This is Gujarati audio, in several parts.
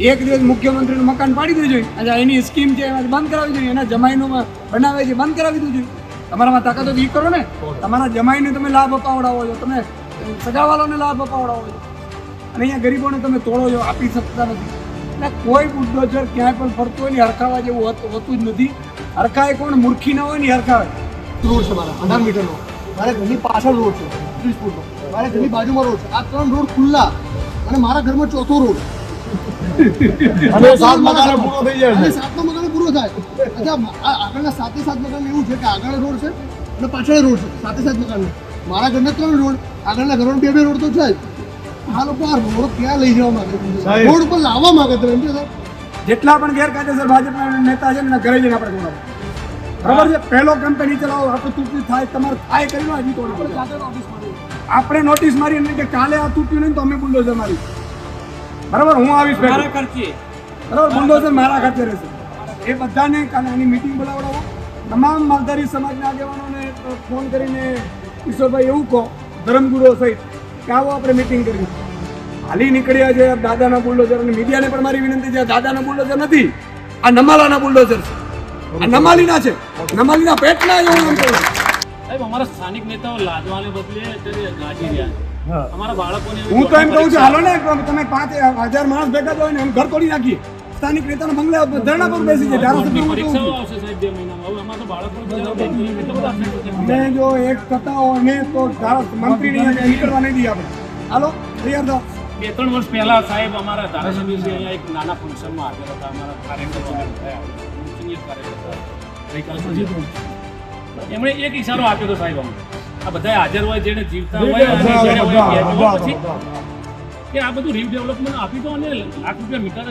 એક દિવસ મુખ્યમંત્રીનું મકાન પાડી દેવું જોઈએ અને એની સ્કીમ છે એમાં બંધ કરાવી જોઈએ એના જમાઈનું બનાવે છે, બંધ કરાવી દેવું જોઈએ તમારામાં તાકાત ઈ કરો ને. તમારા જમાઈને તમે લાભ અપાવડાવો છો. તમે સગાવાલોને લાભ અપાવડાવો છો. અને અહીંયા ગરીબોને તમે તોડો છો, આપી શકતા નથી. એટલે કોઈ બુલડોઝર ક્યાંય પણ ફરતો હોય ને, હરખાવા જેવું હોત- જ નથી. હરખાય કોણ મૂર્ખી ના હોય ને હરખાવે. રોડ છે મારા, અઢાર મીટરનો. મારા ઘરની પાછળ રોડ છે, ત્રીસ ફૂટનો. મારા ઘરની બાજુમાં રોડ છે. આ ત્રણ રોડ ખુલ્લા. અને મારા ઘરમાં ચોથો રોડ. અને સાત મકાને પૂરો થઈ જાય અને છે. સાતમા મકાને પૂરો થાય. અચ્છા આગળના સાતે સાત મકાન એવું છે કે આગળ રોડ છે? અને પાછળ રોડ છે સાતે સાત મકાન મારા ઘરના ત્રણ રોડ આગળના ઘરોને બે બે રોડ તો છે જ. આ લોકો આ રોડ ક્યાં લઈ જવા માંગે છે? રોડ ઉપર લાવવા માંગે છે એમ સાહેબ જેટલા પણ ગેરકાયદેસર ભાજપના નેતા છે ને એના ઘરે જઈને આપણે તોડાવો બરાબર છે? પહેલો કંપની ચલાવો આપણે તૂટવી થાય તમારે થાય કરીને હજી તોડી પડશે. આપણે નોટિસ મારી અને કે કાલે આ તૂટ્યું નહીં તો અમે બુલડોઝર મારી બરાબર હું આવીશ મારા ખર્ચે બરાબર બુલડોઝર મારા ખાતે રહેશે. એ બધાને કાલે આની મિટિંગ બોલાવડાવો. તમામ માલધારી સમાજના આગેવાનોને ફોન કરીને ઈશ્વરભાઈ એવું કહો ધર્મગુરુઓ સહિત કે આવો આપણે મિટિંગ કરીએ. હાલી નીકળ્યા છે દાદાના બુલડોઝર અને મીડિયાને પણ મારી વિનંતી છે દાદાના બુલડોઝર નથી આ નમાલાના બુલડોઝર છે. આ નમાલીના છે. નમાલીના પેટના એવું નામ કહ્યું સાહેબ અમારા સ્થાનિક નેતાઓ લાદવાને બદલે અત્યારે ગાજી રહ્યા છે. અમારા બાળકોને હું તો એમ કહું છું હાલો ને તમે પાંચ હજાર માણસ ભેગા થયો ને એમ ઘર તોડી નાખીએ. સ્થાનિક નેતાનો બંગલે ધરણા પર બેસી જાય ધારાસભ્ય પરીક્ષાઓ આવશે સાહેબ બે મહિનામાં. હવે જો એક થતા હોય ને તો મંત્રી નીકળવા નહીં દઈએ આપણે. હાલો તૈયાર થાવ બે ત્રણ વર્ષ પહેલા સાહેબ અમારા ધારાસભ્ય છે અહીંયા એક નાના ફંક્શનમાં હાજર હતા અમારા કાર્યકર્તા ગઈકાલે. એમણે એક ઈશારો આપ્યો હતો સાહેબ અમને. આ બધા હાજર હોય જેને જીવતા હોય અને જેને હોય પછી કે આ બધું રીડેવલપમેન્ટ આપી દો અને લાખ રૂપિયા મીટર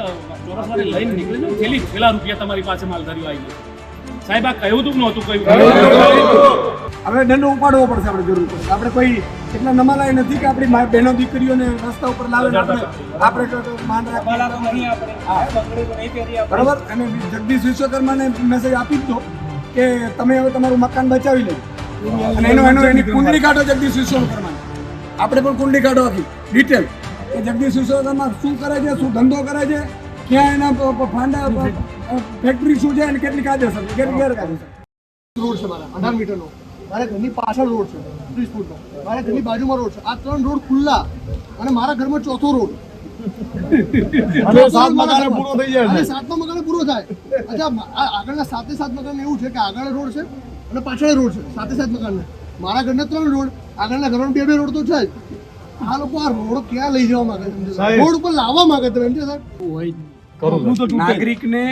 ચોરસ વાળી લઈને નીકળી જાઓ છેલ્લી છેલ્લા રૂપિયા તમારી પાસે માલધારીઓ આવી ગયો. સાહેબ આ કહ્યું? હતું નહોતું? કહ્યું હવે દંડો ઉપાડવો પડશે આપણે જરૂર પડે આપણે કોઈ એટલા નમાલાય નથી કે આપણી બહેનો દીકરીઓને રસ્તા ઉપર લાવે આપણે આપણે માન રાખીએ. બરાબર? અને જગદીશ વિશ્વકર્માને મેસેજ આપી જ દો કે તમે હવે તમારું મકાન બચાવી લો. અને એનો એનો એની કુંડલી કાઢો જગદીશ વિશ્વકર્માની. આપણે પણ કુંડલી કાઢો આખી. ડિટેલ કે જગદીશ વિશ્વકર્મા શું કરે છે શું ધંધો કરે છે ક્યાં એના ફાંડા ફેક્ટરી શું છે અને કેટલી કાયદેસર છે, કેટલી ગેરકાયદેસર રોડ છે મારા અઢાર મીટરનો. મારા ઘરની પાછળ રોડ છે ત્રીસ ફૂટનો. મારા ઘરની બાજુમાં રોડ છે. આ ત્રણ રોડ ખુલ્લા અને મારા ઘરમાં ચોથો રોડ. અને સાત મકાને પૂરો થઈ જાય અને સાતમા મકાને પૂરો થાય. અચ્છા આ આગળના સાતે સાત મકાન એવું છે કે આગળ રોડ છે? અને પાછળ રોડ છે સાથે સાત મકાન મારા ઘરના ત્રણ રોડ આગળના ઘરમાં બે બે રોડ તો છે જ. આ લોકો આ રોડ ક્યાં લઈ જવા માંગે છે રોડ ઉપર લાવવા માંગે છે એમ છે સાહેબ? નાગરિકને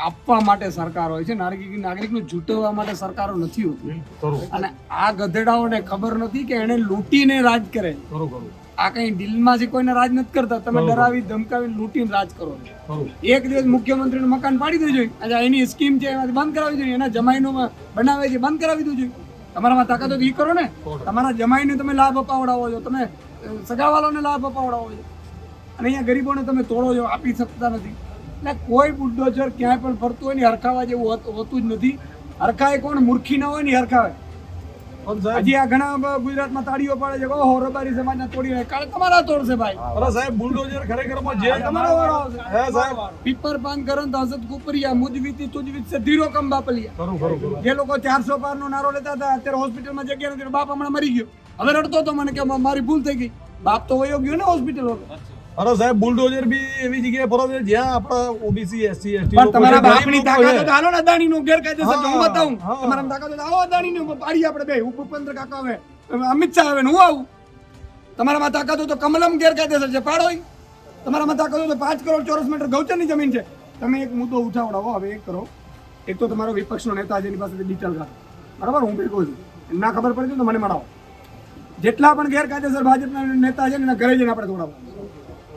આપવા માટે સરકાર હોય છે નાગરિક નાગરિકને જૂટવવા માટે સરકારો નથી હોતી. અને આ ગધેડાઓને ખબર નથી કે એને લૂંટીને રાજ કરે. કરું કરું. આ કઈ દિલમાંથી કોઈને રાજ નથી કરતા. તમે ડરાવી ધમકાવી લૂંટીને રાજ કરો. એક દિવસ મુખ્યમંત્રીનું મકાન પાડી દેવું જોઈએ અને એની સ્કીમ છે એમાંથી બંધ કરાવી જોઈએ એના જમાઈનો બનાવે છે બંધ કરાવી દેવું જોઈએ તમારામાં તાકાત ઈ કરો ને. તમારા જમાઈને તમે લાભ અપાવડાવો છો. તમે સગાવાલોને લાભ અપાવડાવો છો. અને અહીંયા ગરીબોને તમે તોડો છો આપી શકતા નથી. એટલે કોઈ બુડ્ડોચર ક્યાંય પણ ફરતું હોય ને હરખાવા જેવું હોતું જ નથી. હરખાય કોણ? મૂર્ખી ન હોય ને હરખાવે. હજી આ ઘણા ગુજરાતમાં તાળીઓ પાડે છે. ઓહો રબારી સમાજના તોડી રહ્યા કાલે તમારા તોડશે ભાઈ. અરે સાહેબ બુલડોઝર ખરેખરમાં જે તમારા વાળો આવશે હે સાહેબ. પીપર પાન કરન તો હસત કુપરિયા મુજવીતી તુજવીત સે ધીરો કમ બાપલિયા. ખરું કરું જે લોકો ચારસો પાર નો નારો લેતા હતા અત્યારે હોસ્પિટલમાં જગ્યા નથી બાપ હમણાં મરી ગયો. હવે રડતો તો મને કે મારી ભૂલ થઈ ગઈ. બાપ તો વયો ગયો ને હોસ્પિટલ અરે સાહેબ બુલડોઝર બી એવી જગ્યાએ ફરો છે જ્યાં આપણા ઓબીસી એસસી એસટી પણ તમારા બાપની તાકાત તો હાલો ને અદાણી નું ગેરકાયદેસર છે, હું બતાવું. તમારા તાકાત તો આવો અદાણી નું પાડી આપણે બે. ભૂપેન્દ્ર કાકા આવે અમિત શાહ આવે ને હું આવું. તમારામાં તાકાત તો કમલમ ગેરકાયદેસર છે. પાડો. તમારામાં તાકાત તો પાંચ કરોડ ચોરસ મીટર ગૌચરની જમીન છે. તમે એક મુદ્દો ઉઠાવડાવો હવે એક કરો. એક તો તમારો વિપક્ષનો નેતા જેની પાસે પાસેથી ડિટેલ કાઢો. બરાબર? હું ભેગો છું. ના ખબર પડતી તો મને મળાવો. જેટલા પણ ગેરકાયદેસર ભાજપના નેતા છે એના ઘરે જઈને આપણે તોડાવો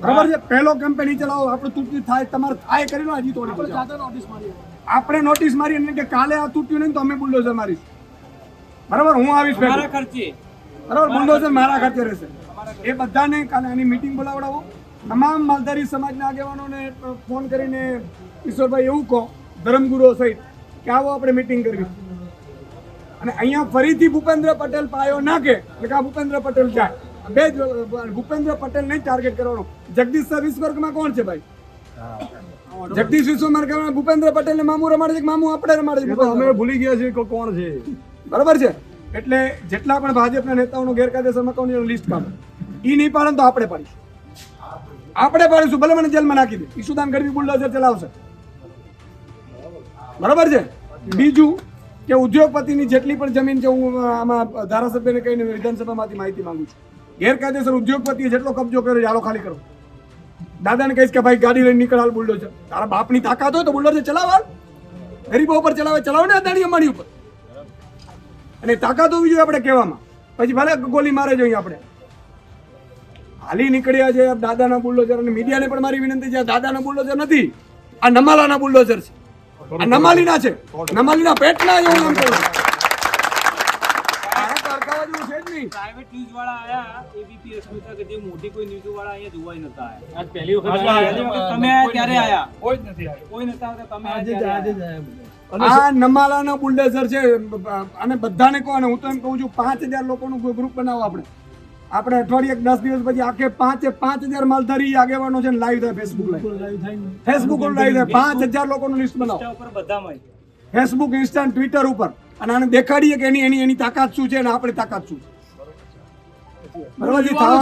બરાબર છે? પહેલો કંપની ચલાવો આપણે તૂટ્યું થાય તમારે થાય કરીને હજી તોડી મારી આપણે નોટિસ મારી કે કાલે આ તૂટ્યું નહીં તો અમે બુલડોઝર મારીશું. બરાબર? હું આવીશ મારા ખર્ચે. બરાબર? બુલડોઝર મારા ખાતે રહેશે. એ બધાને કાલે એની મીટિંગ બોલાવડાવો. તમામ માલધારી સમાજના આગેવાનોને ફોન કરીને ઈશ્વરભાઈ એવું કહો ધર્મગુરુઓ સહિત કે આવો આપણે મીટિંગ કરવી. અને અહીંયા ફરીથી ભૂપેન્દ્ર પટેલ પાયો નાખે એટલે કે આ ભૂપેન્દ્ર પટેલ જાય. બે જ ભૂપેન્દ્ર પટેલને ટાર્ગેટ કરવાનો. જગદીશ સર વિશ્વર્ગમાં કોણ છે ભાઈ? જગદીશ વિશ્વમાર ભૂપેન્દ્ર પટેલ ને મામુ રમાડે છે મામુ આપણે રમાડે છે અમે ભૂલી ગયા છીએ કે કોણ છે. બરાબર છે? એટલે જેટલા પણ ભાજપના નેતાઓનું ગેરકાયદેસર મકાનનું લિસ્ટ કાઢો. એ નહીં પાડે તો આપણે પાડીશું. આપણે પાડીશું ભલે મને જેલમાં નાખી દે. ઈશુદાન ગરબી બુલડોઝર ચલાવશે? બરાબર છે? બીજું કે ઉદ્યોગપતિની જેટલી પણ જમીન છે હું આમાં ધારાસભ્યને કહીને વિધાનસભામાંથી માહિતી માંગુ છું. ગેરકાયદેસર ઉદ્યોગપતિએ જેટલો કબજો કર્યો ચાલો ખાલી કરો. દાદાને કહીશ કે ભાઈ, ગાડી લઈને નીકળાલ બુલડોઝર. તારા બાપની તાકાત હોય તો બુલડોઝર ચલાવવા ગરીબો ઉપર ચલાવે ચલાવો ને અદાણી અમારી ઉપર. અને તાકાત હોવી જોઈએ આપણે કહેવામાં. પછી ભલે ગોલી મારે જોઈએ આપણે. હાલી નીકળ્યા છે દાદાના બુલડોઝર અને મીડિયાને પણ મારી વિનંતી છે દાદાના બુલડોઝર નથી, આ નમાલાના બુલડોઝર છે. આ નમાલીના છે. નમાલીના પેટના જ નામ કહું છું. આ તો અરકાવા જેવું છે જ નહીં પ્રાઇવેટ ન્યૂઝ વાળા આયા એબીપી અસ્મિતા કે જે મોટી કોઈ ન્યૂઝ વાળા અહીંયા જોવાય નતા આયા. આજ પહેલી વખત તમે આયા ત્યારે આયા. કોઈ જ નથી આવ્યું. કોઈ નતા આવતા તમે આયા ત્યારે આયા. આ નમાલાના બુલડોઝર છે અને બધાને કહો અને હું તો એમ કહું છું પાંચ હજાર લોકોનું ગ્રુપ બનાવો આપણે. આપણે અઠવાડિયે દસ દિવસ પછી આખે પાંચે પાંચ હજાર માલધારી આગેવાનો છે લાઈવ થાય ફેસબુક લાઈવ ફેસબુક લાઈવ થાય પાંચ હજાર લોકોનું લિસ્ટ બનાવો. બધામાં ફેસબુક ઇન્સ્ટા ટ્વિટર ઉપર. અને આને દેખાડીએ કે એની એની એની તાકાત શું છે અને આપણી તાકાત શું છે?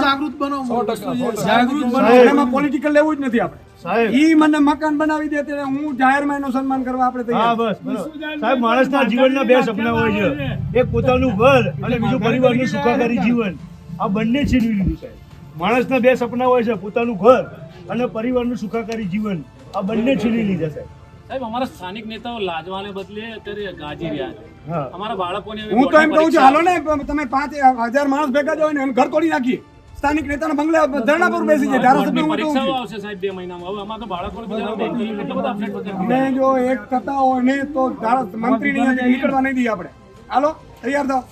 જાગૃત બનો જાગૃત બનો. એમાં પોલિટિકલ લેવું જ નથી આપણે. સાહેબ. ઈ મને મકાન બનાવી દે ત્યારે હું જાહેરમાં એનું સન્માન કરવા આપણે તૈયાર. બસ સાહેબ માણસના જીવનના બે સપના હોય છે. એક પોતાનું ઘર અને બીજું પરિવારનું સુખાકારી જીવન. આ બંને છીનવી લીધું સાહેબ. માણસના બે સપના હોય છે પોતાનું ઘર અને પરિવારનું સુખાકારી જીવન. આ બંને છીનવી લીધા સાહેબ. સાહેબ અમારા સ્થાનિક નેતાઓ લાજવાને બદલે અત્યારે ગાજી રહ્યા છે. અમારા બાળકોને હું તો એમ કહું છું હાલો ને તમે પાંચ હજાર માણસ ભેગા જાવ ને એમ ઘર તોડી નાખીએ. સ્થાનિક નેતાના બંગલા ધરણા પર બેસી જાય ધારાસભ્ય હું કહું પરીક્ષાઓ છું. આવશે સાહેબ બે મહિનામાં. હવે અમારા તો બાળકોને બધાને બેંકની કેટલા બધા બધા અમે જો એક થતા હોય ને તો ધારા મંત્રી નીકળવા નહીં દઈએ આપણે. હાલો તૈયાર થાવ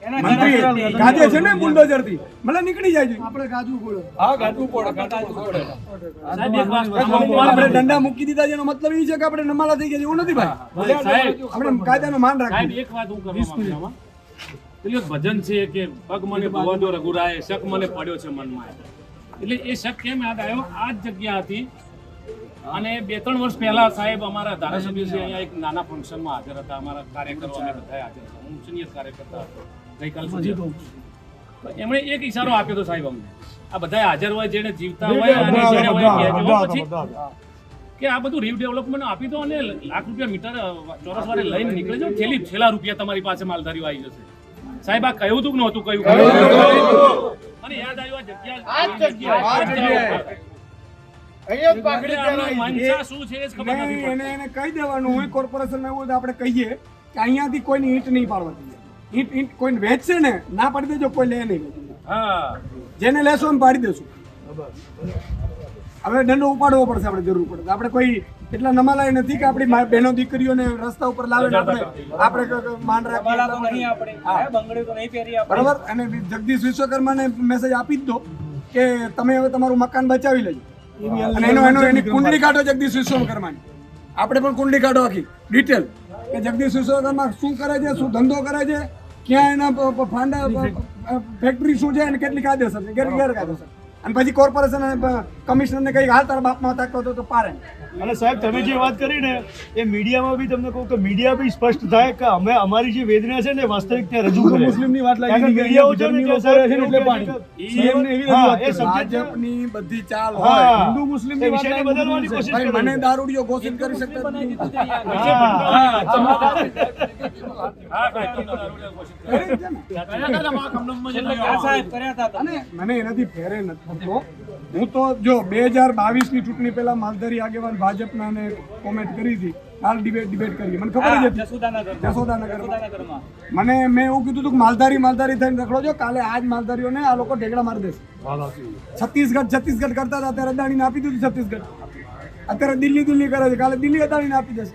ગાજે છે ને બુલડોઝરથી ભલે નીકળી જાય આપણે ગાજુ બોલો સાહેબ એક વાત આપણે દંડા મૂકી દીધા છે મતલબ એ છે કે આપણે નમાલા થઈ ગયા એવું નથી ભાઈ. સાહેબ આપણે કાયદાનું માન સાહેબ રાખીએ એક વાત હું કરવા ભજન છે કે પગ મને ભવા દો રઘુરાય શક મને પડ્યો છે મનમાં. એટલે એ શક કેમ યાદ આવ્યો? આ જ જગ્યા હતી અને બે ત્રણ વર્ષ પહેલા સાહેબ અમારા ધારાસભ્ય છે અહીંયા એક નાના ફંક્શનમાં હાજર હતા. અમારા કાર્યકરો અમે બધા હાજર હતા. હું સિનિયર કાર્યકર્તા હતો. ગઈકાલ સુધી એમણે એક ઈશારો આપ્યો હતો સાહેબ અમને. આ બધા હાજર હોય જેને જીવતા હોય અને જેને હોય પછી કે આ બધું રીડેવલપમેન્ટ આપી દો અને લાખ રૂપિયા મીટર ચોરસ વારે લઈને નીકળી જાઓ છેલ્લી છેલ્લા રૂપિયા તમારી પાસે માલધારીઓ આવી જશે. સાહેબ આ કહ્યું? હતું કે નહોતું? કહ્યું અને યાદ આવ્યું આ જગ્યા કહી દેવાનું. હું કોર્પોરેશનમાં એવું આપણે કહીએ કે અહીંયાથી કોઈને ઈંટ નહીં પાડવા દઈએ ઈંટ ઈંટ કોઈને વેચશે ને ના પાડી દેજો કોઈ લે નહીં હા. જેને લેશો એમ પાડી દેશું. હવે દંડો ઉપાડવો પડશે આપણે જરૂર પડે આપણે કોઈ એટલા નમાલાય નથી કે આપણી મા- બહેનો દીકરીઓને રસ્તા ઉપર લાવે આપણે આપણે માન રાખીએ. નહીં આપણે. હે, બંગડી તો નહીં પહેરી આપણે. બરાબર? અને જગદીશ વિશ્વકર્માને મેસેજ આપી જ દો કે તમે હવે તમારું મકાન બચાવી લેજો. અને એનો એનો એની કુંડલી કાઢો જગદીશ વિશ્વકર્માની. આપણે પણ કુંડલી કાઢો આખી. ડિટેલ કે જગદીશ વિશ્વકર્મા શું કરે છે શું ધંધો કરે છે ક્યાં એના ફાંડા ફેક્ટરી શું છે અને કેટલી કાયદેસર છે ગેર ગેરકાયદેસર. અને પછી કોર્પોરેશન કમિશનરને કઈ હાલ તારા બાપમાં તાકતો હતો તો પારે અને સાહેબ તમે જે વાત કરી ને એ મીડિયામાં બી તમને કહું કે મીડિયા બી સ્પષ્ટ થાય કે અમે અમારી જે વેદના છે ને વાસ્તવિક ત્યાં રજૂ કરે મુસ્લિમની વાત લાગી હતી મીડિયાઓ છે ને ને એટલે કે CM ને એવી હા, રજૂઆત એ ભાજપની બધી ચાલ હા. હોય હિન્દુ મુસ્લિમની એ વાત બદલવાની હતી. કોશિશ ભાઈ કરે મને. દારૂડિયો ઘોષિત કરી શકતા નથી. હા. હા, કાંઈ તો દારૂડિયા ઘોષિત કરે. કરી જ છે ને. આ સાહેબ કર્યા હતા. અને મને એનાથી ફેરે નથી થતો હું તો જો બે હજાર બાવીસની ચૂંટણી પહેલા માલધારી આગેવાન ભાજપના ને કોમેન્ટ કરી હતી. કાલ ડિબેટ ડિબેટ કરી મને ખબર જ હતી. જસોદાનગરમાં. મને મેં એવું કીધું હતું કે માલધારી માલધારી થઈને રખડો છો કાલે આજ માલધારીઓને આ લોકો ઢેગડા મારી દેશે. છત્તીસગઢ છત્તીસગઢ કરતા હતા અત્યારે અદાણીને આપી દીધું છત્તીસગઢ. અત્યારે દિલ્હી દિલ્હી કરે છે કાલે દિલ્હી અદાણીને આપી દેશે.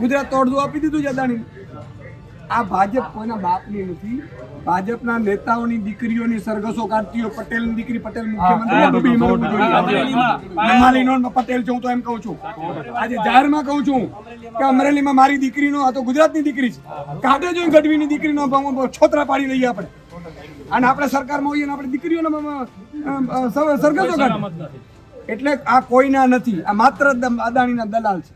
ગુજરાત તોડધું આપી દીધું છે અદાણીને. આ ભાજપ કોઈના બાપની નથી. ભાજપના નેતાઓની દીકરીઓની સરઘસો કાઢતી હોય પટેલની દીકરી પટેલ મુખ્યમંત્રી પટેલ છું તો એમ કહું છું. આજે જાહેરમાં કહું છું કે અમરેલીમાં મારી દીકરીનો આ તો ગુજરાતની દીકરી છે. કાઢે જો ગઢવીની દીકરીનો છોતરા પાડી લઈએ આપણે. અને આપણે સરકારમાં હોઈએ આપણે દીકરીઓને સરઘસો કાઢે. એટલે આ કોઈના નથી. આ માત્ર અદાણીના દલાલ છે.